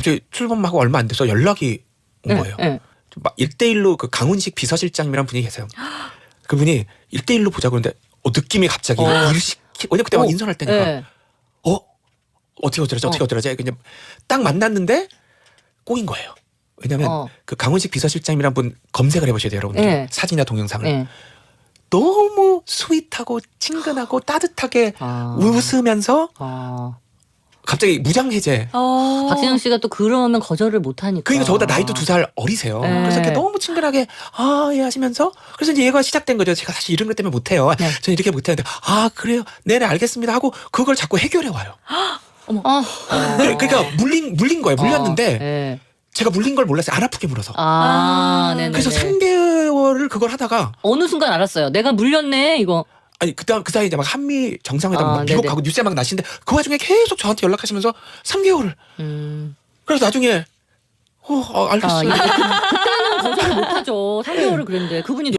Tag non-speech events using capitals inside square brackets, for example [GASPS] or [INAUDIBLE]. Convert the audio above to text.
갑자기 출범하고 얼마 안 돼서 연락이 온 거예요. 예, 예. 막 1대1로 그 강훈식 비서실장이라는 분이 계세요. 그분이 1대1로 보자고 그러는데 어, 느낌이 갑자기 어. 일을 시키 왜냐 그때 막 어. 인선할 때니까 예. 어 어떻게 어쩌지 어떻게 어. 어쩌지 그냥 딱 만났는데 꼬인 거예요. 왜냐면 어. 그 강훈식 비서실장이란 분 검색을 해보셔야 돼요, 여러분들. 네. 사진이나 동영상을. 예. 너무 스윗하고 친근하고 따뜻하게 아. 웃으면서 아. 갑자기 무장 해제. 어. 박진영 씨가 또 그러면 거절을 못 하니까. 그러니까 저보다 나이도 두 살 어리세요. 네. 그래서 이렇게 너무 친근하게 아 예 하시면서 그래서 이제 얘가 시작된 거죠. 제가 사실 이런 것 때문에 못 해요. 네. [LAUGHS] 저는 이렇게 못 하는데 아 그래요. 네 네 알겠습니다 하고 그걸 자꾸 해결해 와요. [GASPS] 어. 그- 그러니까 물린 물린 거예요. 물렸는데 어, 예. 제가 물린 걸 몰랐어요. 안 아프게 물어서. 아, 아, 네네. 그래서 3개월을 그걸 하다가 어느 순간 알았어요. 내가 물렸네 이거. 아니 그다음 그 사이 이제 막 한미 정상회담 아, 막 미국 네네. 가고 뉴스에 막 나시는데 그 와중에 계속 저한테 연락하시면서 3개월을 음. 그래서 나중에 어, 어 아, 알겠어요. 이거 그때는 거절을 못 하죠. 3개월을 그랬는데 그분이